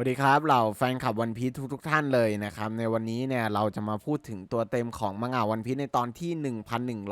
สวัสดีครับเหล่าแฟนคลับวันพีททุกๆท่านเลยนะครับในวันนี้เนี่ยเราจะมาพูดถึงตัวเต็มของมังงะวันพีทในตอนที่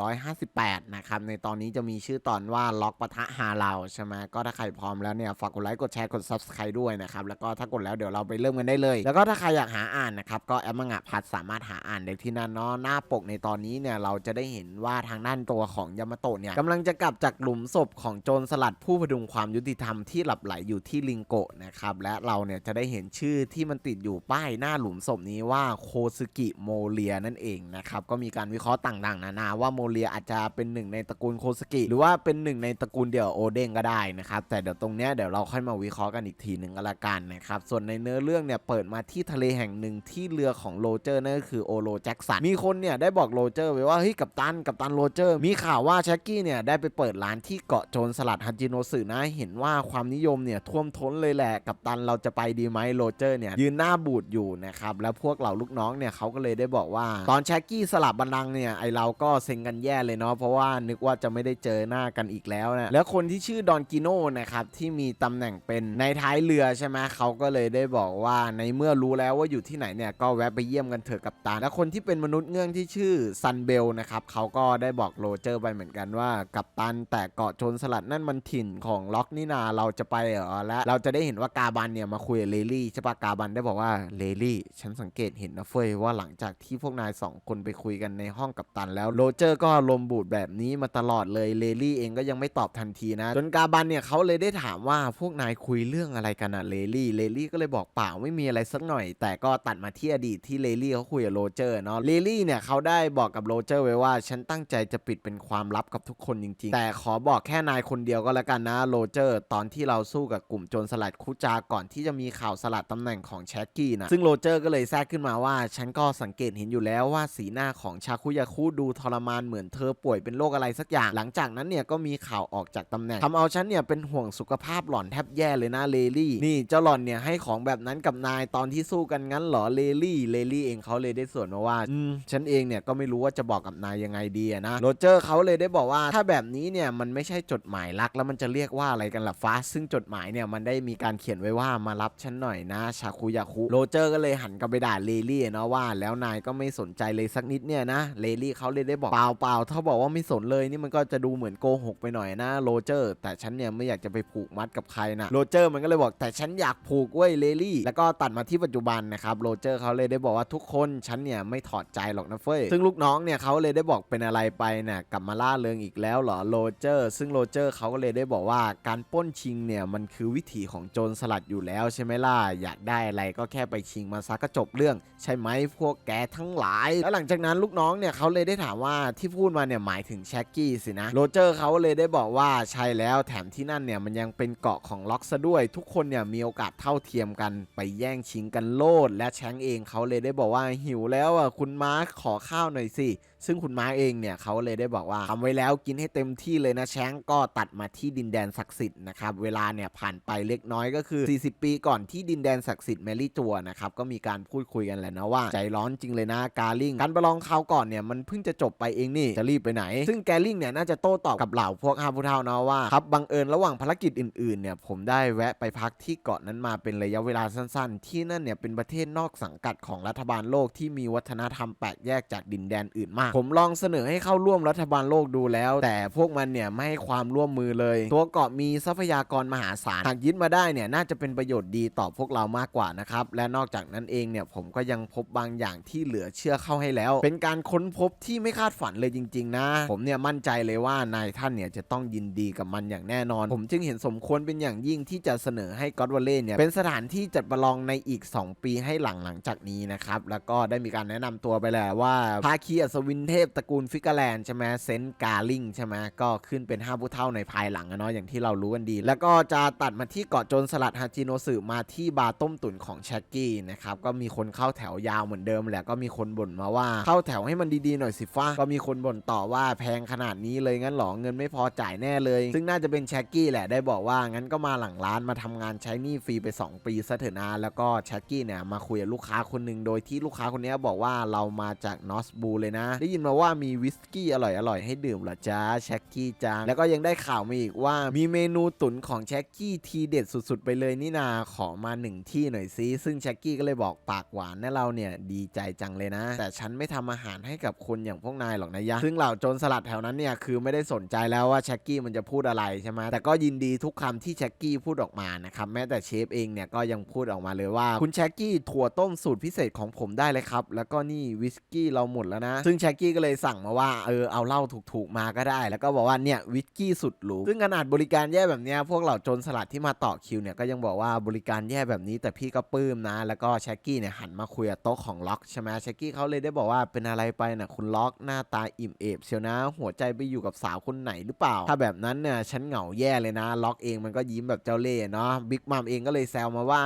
1158 นะครับในตอนนี้จะมีชื่อตอนว่าล็อกปะทะฮาเราใช่ไหมก็ถ้าใครพร้อมแล้วเนี่ยฝากกดไลค์กดแชร์กด subscribe ด้วยนะครับแล้วก็ถ้ากดแล้วเดี๋ยวเราไปเริ่มกันได้เลย แล้วก็ถ้าใครอยากหาอ่านนะครับก็แอปมังงะพัดสามารถหาอ่านได้ที่นั่นเนาะหน้าปกในตอนนี้เนี่ยเราจะได้เห็นว่าทางด้านตัวของยามาโตะเนี่ยกำลังจะกลับจากหลุมศพของโจรสลัดผู้พดุงความยุติธรรมที่หลับไหลอยู่ที่ลิงโกะนะครับและเราเนี่ยจะได้เห็นชื่อที่มันติดอยู่ป้ายหน้าหลุมศพนี้ว่าโคซึกิโมเลียนั่นเองนะครับก็มีการวิเคราะห์ต่างๆ นานาว่าโมเลียอาจจะเป็นหนึ่งในตระกูลโคซึกิหรือว่าเป็นหนึ่งในตระกูลเดี่ยวโอเด้งก็ได้นะครับแต่เดี๋ยวตรงเนี้ยเดี๋ยวเราค่อยมาวิเคราะห์กันอีกทีหนึ่งก็ล้วกันนะครับส่วนในเนื้อเรื่องเนี่ยเปิดมาที่ทะเลแห่งหนึ่งที่เรือของโรเจอร์นั่นก็คือโอโลแจ็คสันมีคนเนี่ยได้บอกโรเจอร์ไว้ว่าเฮ้ยกัปตันกัปตันโรเจอร์ มีข่าวว่าแช็กกี้เนี่ยได้ไปเปิดร้านที่เกาะโจรสลัดฮันจิโนสึนะเห็นว่าความนิยมเนี่ยท่วมท้นเลยแหละกัปตันเราจะไปดีไหมโรเจอร์เนี่ยยืนหน้าบูดอยู่นะครับแล้วพวกเหล่าลูกน้องเนี่ยเขาก็เลยได้บอกว่า ตอนแช็กกี้สลับบัลลังเนี่ยไอเราก็เซ็งกันแย่เลยเนาะเพราะว่านึกว่าจะไม่ได้เจอหน้ากันอีกแล้วนะแล้วคนที่ชื่อดอนกิโน่นะครับที่มีตำแหน่งเป็นในท้ายเรือใช่ไหมเขาก็เลยได้บอกว่าในเมื่อรู้แล้วว่าอยู่ที่ไหนเนี่ยก็แวะไปเยี่ยมกันเถอะกับตาและคนที่เป็นมนุษย์เงื่องที่ชื่อซันเบลนะครับเขาก็ได้บอกโรเจอร์ไปเหมือนกันว่ากับตันแต่เกาะโจรสลัดนั่นมันถิ่นของล็อกนี่นาเราจะไปเหรอและเราจะได้เห็นว่ากาบันเนี่ยมาคุยกับเลลี่ใช่ปะกาบันได้บอกว่าเลลี่ฉันสังเกตเห็นนะเฟยว่าหลังจากที่พวกนายสองคนไปคุยกันในห้องกับตันแล้วโรเจอร์ก็ลมณ์บูดแบบนี้มาตลอดเลยเลลี่เองก็ยังไม่ตอบทันทีนะ จนกาบันเนี่ยเขาเลยได้ถามว่าพวกนายคุยเรื่องอะไรกันอะเลลี่เลลี่ก็เลยบอกเปล่าไม่มีอะไรสักหน่อย แต่ก็ตัดมาที่อดีตที่เลลี่เขาคุยกับโรเจอร์เนาะเลลี่เนี่ยเขาได้บอกกับโรเจอร์ไว้ว่า ฉันตั้งใจจะปิดเป็นความลับกับทุกคนจริง ๆ แต่ขอบอกแค่นายคนเดียวก็แล้วกันนะโรเจอร์ ตอนที่เราสู้กับกลุ่มโจรสลัดคุจาก่อนที่จะมีข่าวาสลัดตำแหน่งของแชกกี้นะซึ่งโรเจอร์ก็เลยแทรกขึ้นมาว่า ฉันก็สังเกตเห็นอยู่แล้วว่าสีหน้าของชาคุยาคุดูทรมานเหมือนเธอป่วยเป็นโรคอะไรสักอย่าง หลังจากนั้นเนี่ยก็มีข่าวออกจากตำแหน่งทำเอาฉันเนี่ยเป็นห่วงสุขภาพหล่อนแทบแย่เลยนะเลลี่ นี่เจ้าหล่อนเนี่ยให้ของแบบนั้นกับนายตอนที่สู้กันงั้นเหรอเลลี่เลลี่เองเขาเลยได้ส่วนมาว่าอืมฉันเองเนี่ยก็ไม่รู้ว่าจะบอกกับนายยังไงดีนะโรเจอร์เขาเลยได้บอกว่าถ้าแบบนี้เนี่ยมันไม่ใช่จดหมายรักแล้วมันจะเรียกว่าอะไรกันล่ะฟ้าซึ่งจดหมายเนี่ยมันได้มีการเขียนไว้ว่ามารับฉันหน่อยนะชาคุยาคุโรเจอร์ก็เลยหันกลับไปด่าเลลี่เนาะว่า แล้วนายก็ไม่สนใจเลยสักนิดเนี่ยนะเลลี่เขาเลยได้บอกเปล่าเปล่าถ้าบอกว่าไม่สนเลยนี่มันก็จะดูเหมือนโกหกไปหน่อยนะโรเจอร์ แต่ฉันเนี่ยไม่อยากจะไปผูกมัดกับใครนะโรเจอร์มันก็เลยบอกแต่ฉันอยากผูกเว้ยเลลี่แล้วก็ตัดมาที่ปัจจุบันนะครับโรเจอร์เขาเลยได้บอกว่าทุกคนฉันเนี่ยไม่ถอดใจหรอกนะเฟ้ยซึ่งลูกน้องเนี่ยเขาเลยได้บอกเป็นอะไรไปเนี่ยกลับมาล่าเริงอีกแล้วเหรอโรเจอร์ ซึ่งโรเจอร์เขาก็เลยได้บอกว่าการป้นชิงเนี่ยมันคือวิถีของโจรสลัดอยู่แล้วใช่ไหมล่ะอยากได้อะไรก็แค่ไปชิงมาซะก็จบเรื่อง ใช่ไหมพวกแกทั้งหลาย แล้วหลังจากนั้นลูกน้องเนี่ยเขาเลยได้ถามว่าที่พูดมาเนี่ยหมายถึงแช็กกี้สินะโรเจอร์เขาเลยได้บอกว่าใช่แล้วแถมที่นั่นเนี่ยมันยังเป็นเกาะของล็อกซะด้วย ทุกคนเนี่ยมีโอกาสเท่าเทียมกันไปแย่งชิงกันโลด และแชงเองเขาเลยได้บอกว่าหิวแล้วอะคุณมาร์คขอข้าวหน่อยสิซึ่งคุณมาร์คเองเนี่ยเขาเลยได้บอกว่าทำไว้แล้วกินให้เต็มที่เลยนะแชงก็ตัดมาที่ดินแดนศักดิ์สิทธิ์นะครับเวลาเนี่ยผ่านไปเล็กน้อยก็คือ 40 ปีก่อนที่ดินแดนศักดิ์สิทธิ์แมรี่จัวนะครับก็มีการพูดคุยกันแหละนะว่าใจร้อนจริงเลยนะกาลิงการประลองคราวก่อนเนี่ยมันเพิ่งจะจบไปเองนี่จะรีบไปไหน ซึ่งแกลิงเนี่ยน่าจะโต้ตอบกับเหล่าพวกห้าผู้เท่านะว่าครับบังเอิญระหว่างภารกิจอื่นๆเนี่ยผมได้แวะไปพักที่เกาะนั้นมาเป็นระยะเวลาสั้นๆ ที่นั่นเนี่ยเป็นประเทศนอกสังกัดของรัฐบาลโลกที่มีวัฒนธรรมแปลกแยกจากดินแดนอื่นมากผมลองเสนอให้เข้าร่วมรัฐบาลโลกดูแล้ว แต่พวกมันเนี่ยไม่ให้ความร่วมมือเลย ตัวเกาะมีทรัพยากรมหาศาลหากยึดมาได้เนี่ยน่าจะเป็นประโยชน์ดีต่อพวกเรามากกว่านะครับและนอกจากนั้นเองเนี่ยผมก็ยังพบบางอย่างที่เหลือเชื่อเข้าให้แล้ว เป็นการค้นพบที่ไม่คาดฝันเลยจริง ๆ นะ ผมเนี่ยมั่นใจเลยว่านายท่านเนี่ยจะต้องยินดีกับมันอย่างแน่นอน ผมจึงเห็นสมควรเป็นอย่างยิ่งที่จะเสนอให้ก็อดวอลเล่เนี่ยเป็นสถานที่จัดประลองในอีก 2 ปีให้หลังหลังจากนี้นะครับแล้วก็ได้มีการแนะนำตัวไปแล้วว่าภาคีอัศวินเทพตระกูลฟิกาแลนด์ใช่ไหมเซนต์กาลิงใช่ไหมก็ขึ้นเป็นห้าผู้เท่าในภายหลังอะเนาะอย่างที่เรารู้กันดี แล้วก็จะตัดมาที่เกาะโจรสลัดฮาจิโนสึมาที่บาร์ต้มตุ๋นของแชกกี้นะครับก็มีคนเข้าแถวยาวเหมือนเดิมแหละก็มีคนบ่นมาว่าเข้าแถวให้มันดีๆหน่อยสิฟ้าก็มีคนบ่นต่อว่าแพงขนาดนี้เลยงั้นหรอเงินไม่พอจ่ายแน่เลย ซึ่งน่าจะเป็นแชกกี้แหละได้บอกว่างั้นก็มาหลังร้านมาทำงานใช้หนี้ฟรีไป 2 ปีซะเถอะนะแล้วก็แชกกี้เนี่ยมาคุยกับลูกค้าคนหนึ่งโดยที่ลูกค้าคนนี้บอกว่าเรามาจากนอสบูเลยนะไได้ยินมาว่ามีวิสกี้อร่อยๆให้ดื่มเหรอจ้าแช็กกี้จังแล้วก็ยังได้ข่าวมาอีกว่า มีเมนูตุ๋นของแช็กกี้ทีเด็ดสุดๆ ไปเลยนี่นาขอมาหนึ่งที่หน่อยซิซึ่งแช็กกี้ก็เลยบอกปากหวานนะเราเนี่ยดีใจจังเลยนะ แต่ฉันไม่ทำอาหารให้กับคนอย่างพวกนายหรอกนะยะซึ่งเหล่าโจรสลัดแถวนั้นเนี่ยคือไม่ได้สนใจแล้วว่าแช็กกี้มันจะพูดอะไรใช่ไหมแต่ก็ยินดีทุกคำที่แช็กกี้พูดออกมานะครับแม้แต่เชฟเองเนี่ยก็ยังพูดออกมาเลยว่า คุณแช็กกี้ถั่วต้มสูตรพิเศษของผมได้เลยครับแล้วก็นี่วิสกี้เราหมดแล้วนะ ซึ่งแช็กกี้ก็เลยสั่งมาว่าเออเอาเหล้าถูกๆมาก็ได้ แล้วก็บอกว่าเนี่ยวิสกี้สุดหรูซึ่งขนาดบริการแย่แบบเนี้ยพวกเหล่าโจรสลัดที่มาต่อคิวเนี่ยก็ยังบอกว่าบริการแย่แบบนี้แต่พี่ก็ปลื้มนะ แล้วก็แช็กกี้เนี่ยหันมาคุยกับโต๊ะของล็อกใช่ไหมแช็กกี้เขาเลยได้บอกว่าเป็นอะไรไปนะคุณล็อกหน้าตาอิ่มเอบเชียวนะ หัวใจไปอยู่กับสาวคนไหนหรือเปล่า ถ้าแบบนั้นเนี่ยฉันเหงาแย่เลยนะ ล็อกเองมันก็ยิ้มแบบเจ้าเล่ห์เนาะบิ๊กมัมเองก็เลยแซวมาว่า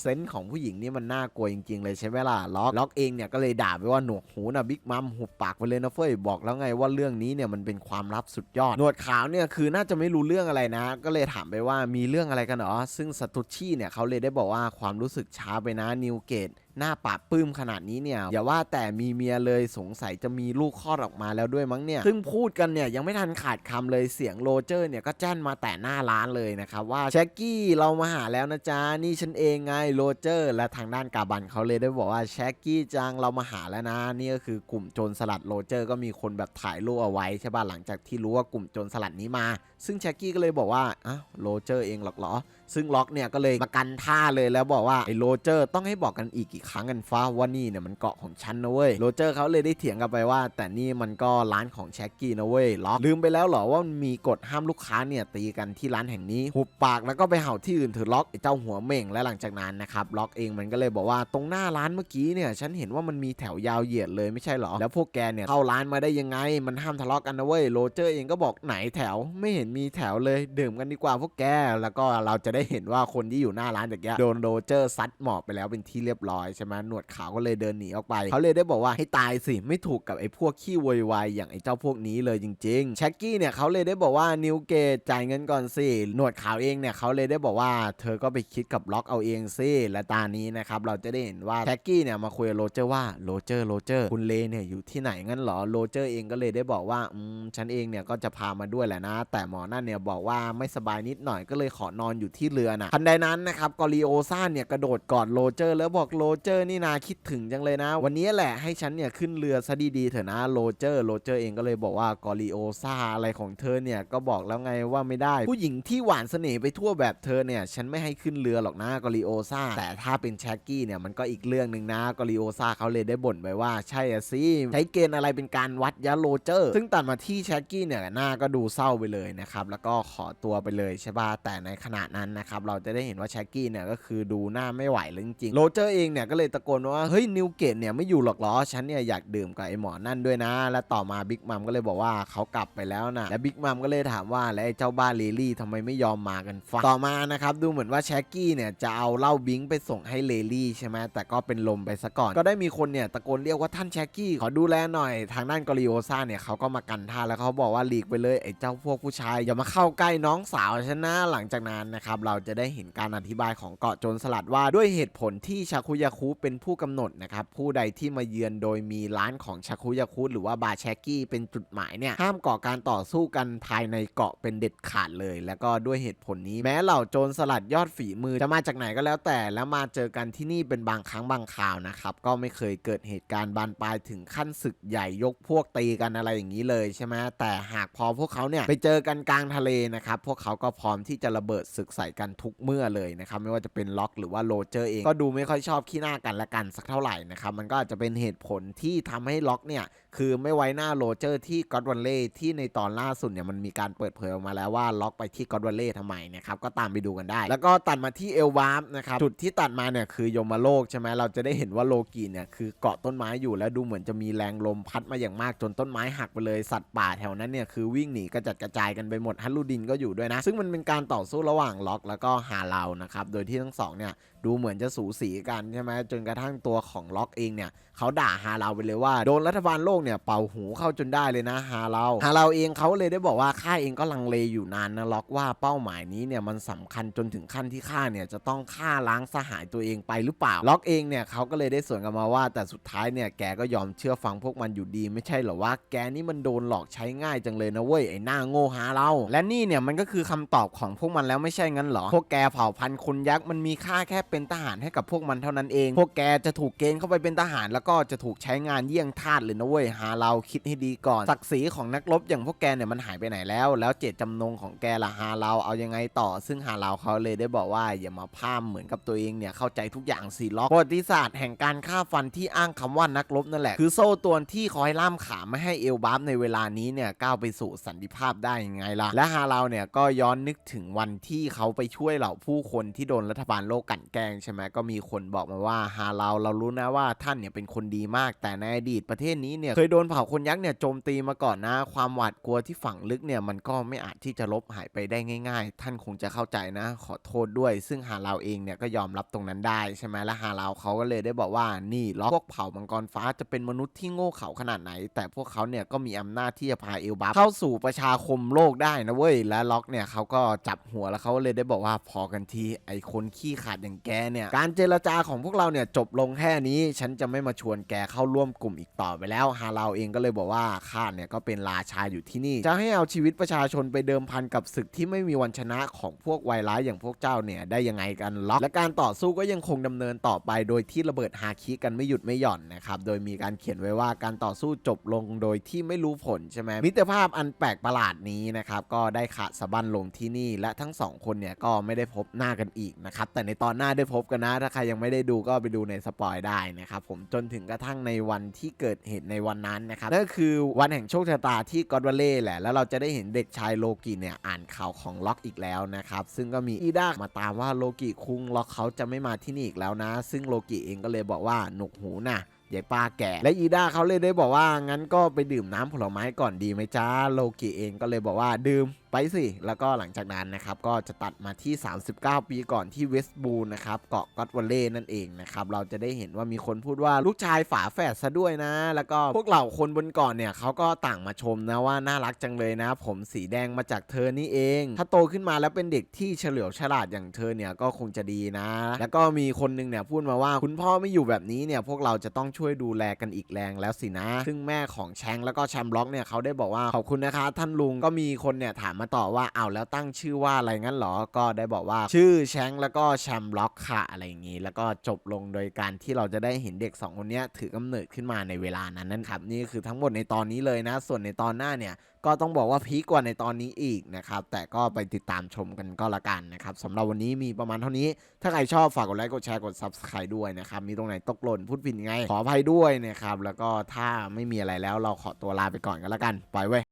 เซนส์ของผู้หญิงนี่มันน่ากลัวจริงๆเลยใช่ไหมล่ะล็อกล็อกเองเนี่ยก็เลยด่าไปว่าหนวกหูนะบิ๊กมัมหุบปากไปเลยนะเฟ้ยบอกแล้วไงว่าเรื่องนี้เนี่ยมันเป็นความลับสุดยอดหนวดขาวเนี่ยคือน่าจะไม่รู้เรื่องอะไรนะ ก็เลยถามไปว่ามีเรื่องอะไรกันหรอซึ่งสตุชี่เนี่ยเขาเลยได้บอกว่าความรู้สึกช้าไปนะนิวเกต หน้าปากปื้มขนาดนี้เนี่ยอย่าว่าแต่มีเมียเลยสงสัยจะมีลูกคลอดออกมาแล้วด้วยมั้งเนี่ยซึ่งพูดกันเนี่ยยังไม่ทันขาดคำเลยเสียงโรเจอร์เนี่ยก็แจ้นมาแต่หน้าร้านเลยนะครับว่าแช็กกี้เรามาหาแล้วนะจ๊ะนี่ฉันเองไงโรเจอร์ และทางด้านกาบันเขาเลยได้บอกว่าแช็กกี้จังเรามาหาแล้วนะนี่ก็คือกลุ่มโจรสลัดโรเจอร์ ก็มีคนแบบถ่ายรูปเอาไว้ใช่ป่ะหลังจากที่รู้ว่ากลุ่มโจรสลัดนี้มา ซึ่งแช็กกี้ก็เลยบอกว่าอ้าวโรเจอร์เองหรอกเหรอ ซึ่งล็อกเนี่ยก็เลยมากันท่าเลยแล้วบอกว่าไอ้โรเจอร์ต้องให้บอกกันอีกกี่ครั้งกันฟ้าว่านี่เนี่ยมันเกาะของฉันนะเว้ยโรเจอร์เขาเลยได้เถียงกันไปว่า แต่นี่มันก็ร้านของแช็กกี้นะเว้ยล็อกลืมไปแล้วเหรอว่ามันมีกฎห้ามลูกค้าเนี่ยตีกันที่ร้านแห่งนี้หุบปากแล้วก็ไปเห่าที่อื่นเถอล็อกไอ้เจ้าหัวเม่งและหลังจากนั้นนะครับล็อกเองมันก็เลยบอกว่าตรงหน้าร้านเมื่อกี้เนี่ยฉันเห็นว่ามันมีแถวยาวเหยียดเลยไม่ใช่หรอแล้วพวกแกเนี่ยเข้าร้านมาได้ยังไง มันห้ามทะเลาะกันนะเว้ยโรเจอร์เองก็บอกไหนแถวไม่เห็นมีแถวเลยดื่มกันดีกว่าพวกแก แล้วก็เราจะได้เห็นว่าคนที่อยู่หน้าร้านแต่แกโดนโรเจอร์ซัดหมอบไปแล้วเป็นที่เรียบร้อยใช่ไหมหนวดขาวก็เลยเดินหนีออกไป เขาเลยได้บอกว่าให้ตายสิไม่ถูกกับไอ้พวกขี้โวยวายอย่างไอ้เจ้าพวกนี้เลยจริงๆแช็กกี้เนี่ยเขาเลยได้บอกว่านิวเกตจ่ายเงินก่อนสิหนวดขาวเองเนี่ยเขาเลยได้บอกว่าเธอก็ไปคิดกับล็อกเอาเองสิและตานี้นะครับเราจะได้เห็นว่าแช็กกี้เนี่ยมาคุยกับโรเจอร์ว่าโรเจอร์โรเจอร์คุณเลเนี่ยอยู่ที่ไหนงั้นเหรอโรเจอร์เองก็เลยได้บอกว่าอืมฉันเองเนี่ยก็จะพามาด้วยแหละนะ แต่มอนั่นเนี่ยบอกว่าไม่สบายนิดหน่อยก็เลยขอนอนอยู่ที่เรือนะทันใดนั้นนะครับกอริโอซ่าเนี่ยกระโดดกอดโรเจอร์ แล้วบอกโรเจอร์นี่นาคิดถึงจังเลยนะ วันนี้แหละให้ฉันเนี่ยขึ้นเรือซะดีๆเถอะนะโรเจอร์โรเจอร์เองก็เลยบอกว่ากอริโอซ่าอะไรของเธอเนี่ยก็บอกแล้วไงว่าไม่ได้ ผู้หญิงที่หวานเสน่ห์ไปทั่วแบบเธอเนี่ยฉันไม่ให้ขึ้นเรือหรอกนะกอริโอซ่าแต่ถ้าเป็นแชกกี้เนี่ยมันก็อีกเรื่องหนึ่งนะกอริโอซ่าเขาเลยได้บ่นไปว่าใช่อะสิใช้เกณฑ์อะไรเป็นการวัดยะโรเจอร์ ซึ่งตัดมาที่แชกกี้เนี่ยหน้าก็ดูเศร้าไปเลยนะครับแล้วก็ขอตัวไปเลยใช่ป่ะแต่ในขณะนั้นนะครับเราจะได้เห็นว่าแช็กกี้เนี่ยก็คือดูหน้าไม่ไหวเลยจริงๆโรเจอร์เองเนี่ยก็เลยตะโกนว่าเฮ้ยนิวเกตเนี่ยไม่อยู่หรอกหรอฉันเนี่ยอยากดื่มกับไอ้หมอนั่นด้วยนะ และต่อมาบิ๊กมัมก็เลยบอกว่าเขากลับไปแล้วนะและบิ๊กมัมก็เลยถามว่าแล้วไอ้เจ้าบ้าเลลี่ทำไมไม่ยอมมากันฟังต่อมานะครับดูเหมือนว่าแช็กกี้เนี่ยจะเอาเหล้าบิงไปส่งให้เลลี่ใช่ไหมแต่ก็เป็นลมไปซะก่อน ก็ได้มีคนเนี่ยตะโกนเรียกว่าท่านแช็กกี้ขอดูแลหน่อย ทางด้านกอริโอซ่าเนี่ยเขาก็มากันท่าแล้วเขาบอกว่าหลีกไปเลยไอ้เจ้าพวกผู้ชายอย่ามาเข้าใกล้น้องสาวฉันนะหลังจากนั้นนะครับเราจะได้เห็นการอธิบายของเกาะโจรสลัดว่าด้วยเหตุผลที่ชาคุยาคุเป็นผู้กำหนดนะครับผู้ใดที่มาเยือนโดยมีร้านของชาคุยาคุหรือว่าบาร์แชกกี้เป็นจุดหมายเนี่ยห้ามก่อการต่อสู้กันภายในเกาะเป็นเด็ดขาดเลย แล้วก็ด้วยเหตุผลนี้แม้เหล่าโจรสลัดยอดฝีมือจะมาจากไหนก็แล้วแต่แล้วมาเจอกันที่นี่เป็นบางครั้งบางคราวนะครับก็ไม่เคยเกิดเหตุการณ์บานปลายถึงขั้นศึกใหญ่ยกพวกตีกันอะไรอย่างนี้เลยใช่ไหมแต่หากพอพวกเขาเนี่ยไปเจอกันกลางทะเลนะครับ พวกเขาก็พร้อมที่จะระเบิดศึกใส่กันทุกเมื่อเลยนะครับ ไม่ว่าจะเป็นล็อกหรือว่าโรเจอร์เองก็ดูไม่ค่อยชอบขี้หน้ากันและกันสักเท่าไหร่นะครับ มันก็อาจจะเป็นเหตุผลที่ทำให้ล็อกเนี่ย คือไม่ไว้หน้าโรเจอร์ที่ก็อดวันเล่ที่ในตอนล่าสุดเนี่ยมันมีการเปิดเผยออกมาแล้วว่าล็อกไปที่ก็อดวันเล่ทำไมนะครับก็ตามไปดูกันได้ แล้วก็ตัดมาที่เอลวาร์ฟนะครับจุดที่ตัดมาเนี่ยคือยมโลกใช่ไหมเราจะได้เห็นว่าโลกีเนี่ยคือเกาะต้นไม้อยู่แล้วดูเหมือนจะมีแรงลมพัดมาอย่างมากจนต้นไม้หักไปเลยสัตว์ป่าแถวนั้นเนี่ยคือวิ่งหนีกระจัดกระจายกันไปหมดฮัลลูดินก็อยู่ด้วยนะ ซึ่งมันเป็นการต่อสู้ระหว่างล็อกแล้วก็ฮาเรานะครับ โดยที่ทั้งสองเนี่ยดูเหมือนจะสูสีกันใช่ไหมจนกระทั่งตัวของล็อกเองเนี่ยเขาด่าฮาเราไปเลยว่าโดนรัฐบาลโลกเนี่ยเป่าหูเข้าจนได้เลยนะฮาเราฮาเราเองเขาเลยได้บอกว่าข้าเองก็ลังเลอยู่นานนะล็อกว่าเป้าหมายนี้เนี่ยมันสำคัญจนถึงขั้นที่ข้าเนี่ยจะต้องฆ่าล้างสหายตัวเองไปหรือเปล่าล็อกเองเนี่ยเขาก็เลยได้สวนกลันมาว่า แต่สุดท้ายเนี่ยแกก็ยอมเชื่อฟังพวกมันอยู่ดี ไม่ใช่เหรอว่าแกนี่มันโดนหลอกใช้ง่ายจังเลยนะเว้ยไอ้หน้าโง่ฮาเรา และนี่เนี่ยมันก็คือคำตอบของพวกมันแล้วไม่ใช่งั้นเหรอ พวกแกเผ่าพันธุ์คนยักษ์มันมีค่าแค่เป็นทหารให้กับพวกมันเท่านั้นเอง พวกแกจะถูกเกณฑ์เข้าไปเป็นทหาร แล้วก็จะถูกใช้งานเยี่ยงทาสเลยนะเว้ยหาเราคิดให้ดีก่อนศักดิ์ศรีของนักรบอย่างพวกแกเนี่ยมันหายไปไหนแล้ว แล้วเจตจำนงของแกล่ะหาเราเอายังไงต่อ ซึ่งหาเราเขาเลยได้บอกว่าอย่ามาพามเหมือนกับตัวเองเนี่ยเข้าใจทุกอย่างสิล็อกประวัติศาสตร์แห่งการฆ่าฟันที่อ้างคำว่านักรบนั่นแหละ คือโซ่ตรวนที่คอยล่ามขาไม่ให้เอลบัฟในเวลานี้เนี่ยก้าวไปสู่สันติภาพได้ยังไงล่ะ และฮาเราเนี่ยก็ย้อนนึกถึงวันที่เขาไปช่วยเหล่าผู้คนที่โดนรัฐบาลโลกกันแกล้งใช่ไหมก็มีคนบอกมาว่าฮาเราเรารู้นะว่าท่านเนี่ยเป็นคนดีมาก แต่ในอดีตประเทศนี้เนี่ยเคยโดนเผ่าคนยักษ์เนี่ยโจมตีมาก่อนนะ ความหวาดกลัวที่ฝังลึกเนี่ยมันก็ไม่อาจที่จะลบหายไปได้ง่าย ๆ ท่านคงจะเข้าใจนะ ขอโทษด้วย ซึ่งฮาเราเองเนี่ยก็ยอมรับตรงนั้นได้ใช่ไหมและฮาเราเขาก็เลยได้บอกว่านี่ล็อกพวกเผ่ามังกรฟ้าจะเป็นมนุษย์ที่โง่เขลาขนาดไหน แต่พวกเขาเนี่ยก็มีอำนาจที่จะพาเอลบัฟเข้าสู่ประชาคมโลกได้นะเว้ย และล็อกเนี่ยเขาก็จับหัวแล้วเขาเลยได้บอกว่าพอกันทีไอคนขี้ขาดอย่างแกเนี่ย การเจรจาของพวกเราเนี่ยจบลงแค่นี้ ฉันจะไม่มาชวนแกเข้าร่วมกลุ่มอีกต่อไปแล้ว ฮาเราเองก็เลยบอกว่าข้าเนี่ยก็เป็นราชาอยู่ที่นี่ จะให้เอาชีวิตประชาชนไปเดิมพันกับศึกที่ไม่มีวันชนะของพวกไวร้ายอย่างพวกเจ้าเนี่ยได้ยังไงกันล็อกและการต่อสู้ก็ยังคงดำเนินต่อไป โดยที่ระเบิดฮาคิกันไม่หยุดไม่หย่อนนะครับโดยมีการเขียนไว้ว่าการต่อสู้จบลงโดยที่ไม่รู้ผลใช่ไหมมิตรภาพอันแปลกประหลาดนี้นะครับก็ได้ขาดสะบั้นลงที่นี่ และทั้งสองคนเนี่ยก็ไม่ได้พบหน้ากันอีกนะครับแต่ในตอนหน้าได้พบกันนะถ้าใครยังไม่ได้ดูก็ไปดูในสปอยได้นะครับผมจนถึงกระทั่งในวันที่เกิดเหตุในวันนั้นนะครับนั่นก็คือวันแห่งโชคชะตาที่กอดวาเล่แหละแล้วเราจะได้เห็นเด็กชายโลกิเนี่ยอ่านข่าวของล็อกอีกแล้วนะครับซึ่งก็มีอีดามาตามว่าโลกิคุงล็อกเขาจะไม่มาที่นี่อีกแล้วนะ ซึ่งโลกิเองก็เลยบอกว่าหนวกหูน่ะ ยายป้าแก่ และอีด้าเขาเลยได้บอกว่างั้นก็ไปดื่มน้ำผลไม้ก่อนดีไหมจ้าโลกิเองก็เลยบอกว่าดื่มไปสิแล้วก็หลังจากนั้นนะครับก็จะตัดมาที่ 39 ปีก่อนที่เวสต์บูลนะครับเกาะก็อตวอลเล่นั่นเองนะครับเราจะได้เห็นว่ามีคนพูดว่าลูกชายฝาแฝดซะด้วยนะ แล้วก็พวกเหล่าคนบนเกาะเนี่ยเขาก็ต่างมาชมนะว่าน่ารักจังเลยนะ ผมสีแดงมาจากเธอนี่เอง ถ้าโตขึ้นมาแล้วเป็นเด็กที่เฉลียวฉลาดอย่างเธอเนี่ยก็คงจะดีนะ แล้วก็มีคนหนึงเนี่ยพูดมาว่าคุณพ่อไม่อยู่แบบนี้เนี่ยพวกเราจะต้องช่วยดูแลกันอีกแรงแล้วสินะ ซึ่งแม่ของแชงแล้วก็แชมบล็อกเนี่ยเขาได้บอกว่าขอบคุณนะคะท่านลุงก็มีคนเนี่ยถามมาต่อว่าเอาแล้วตั้งชื่อว่าอะไรงั้นเหรอ ก็ได้บอกว่าชื่อแชงแล้วก็แชมบล็อกค่ะอะไรอย่างนี้ แล้วก็จบลงโดยการที่เราจะได้เห็นเด็กสองคนนี้ถือกำเนิดขึ้นมาในเวลานั้นนั่นครับนี่คือทั้งหมดในตอนนี้เลยนะ ส่วนในตอนหน้าเนี่ยก็ต้องบอกว่าพีคกว่าในตอนนี้อีกนะครับ แต่ก็ไปติดตามชมกันก็แล้วกันนะครับสำหรับวันนี้มีประมาณเท่านี้ ถ้าใครชอบฝากกดไลค์กดแชร์กด Subscribe ด้วยนะครับ มีตรงไหนตกหล่นพูดผิดไง ขออภัยด้วยนะครับ แล้วก็ถ้าไม่มีอะไรแล้วเราขอตัวลาไปก่อนกันแล้วกัน ปล่อยไว้